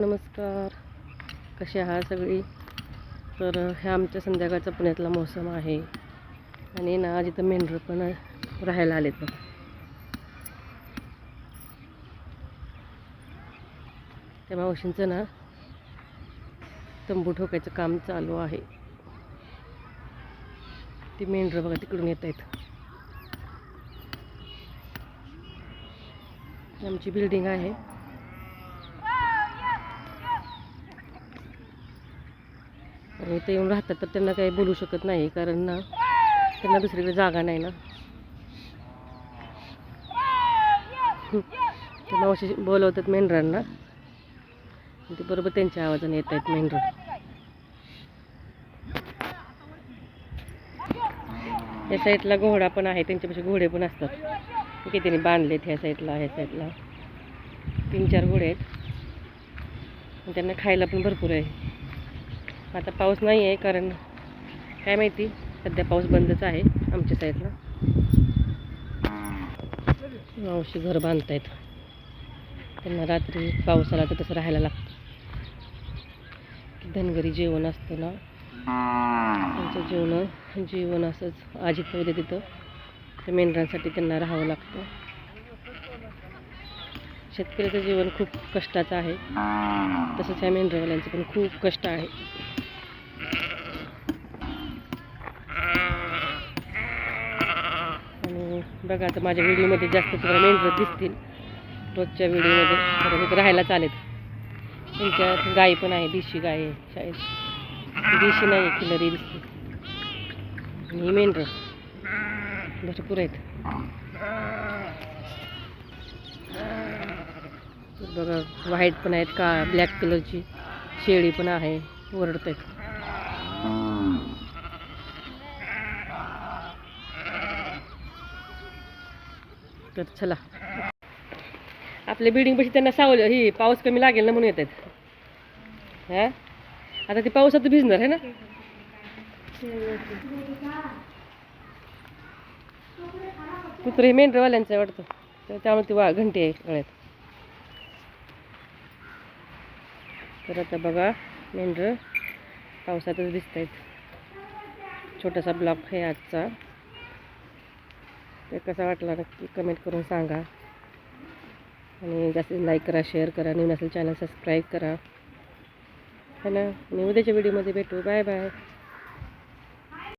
नमस्कार. कसे आहात सगळी? तर ह्या आमच्या संध्याकाळचा पुण्यातला मोसम आहे. आणि ना आज इथं मेंढर पण राहायला आले बघ. त्या मावशींचं ना तंबू ठोकायचं काम चालू आहे. ती मेंढरं बघा तिकडून येत आहेत. आमची बिल्डिंग आहे. आणि ते येऊन राहतात तर त्यांना काही बोलू शकत नाही कारण ना त्यांना दुसरीकडे जागा नाही ना. ते मावशी बोलवतात मेंढरांना. ते बरोबर त्यांच्या आवाजाने येत आहेत मेंढर. या साईडला घोडा पण आहे त्यांच्यापाशी घोडे पण असतात. कितीने बांधलेत ह्या साईडला ह्या साईडला. तीन चार घोडे आहेत. त्यांना खायला पण भरपूर आहे. आता पाऊस नाही आहे कारण काय माहिती सध्या पाऊस बंदच आहे आमच्या साईडला. मावशी घर बांधतायत. त्यांना रात्री पाऊस आला तर तसं राहायला लागतं. धनगरी जेवण असतं ना. त्यांचं जेवण जीवन असंच आजी ठेवते तिथं. त्या मेंढरांसाठी त्यांना राहावं लागतं. शेतकऱ्याचं जीवन खूप कष्टाचं आहे. तसंच ह्या मेंढरवाल्यांचं पण खूप कष्ट आहे. आणि बघा आता माझ्या व्हिडिओमध्ये जास्त तुम्हाला मेंढर दिसतील. रोजच्या व्हिडिओमध्ये. कारण इथं राहायला चालेल. त्यांच्या गाई पण आहे देशी गाय आहे शाळेत. देशी नाही आहे खिलरी दिसते आणि ही मेंढर भरपूर आहेत. बघा व्हाईट पण आहेत का ब्लॅक कलरची शेळी पण आहे ओरडत आहेत तर चला. आपल्या बिल्डिंगपाशी त्यांना सावलं ही पाऊस कमी लागेल ना म्हणून येत आहेत. हा? आता ते पावसात भिजणार आहे ना? कुत्र हे मेंढरवाल्यांचं वाटतं. तर त्यामुळे ती वा घंटी आहे गळ्यात. तर आता बघा मेंढर. पावसातच दिसत आहेत छोटासा ब्लॉक आहे आजचा. ते कसा वाटला नक्की कमेंट करून सांगा. आणि जास्तीत लाईक करा शेअर करा. नवीन असेल चॅनल सबस्क्राईब करा. है ना? आणि उद्याच्या व्हिडिओमध्ये भेटू. Bye bye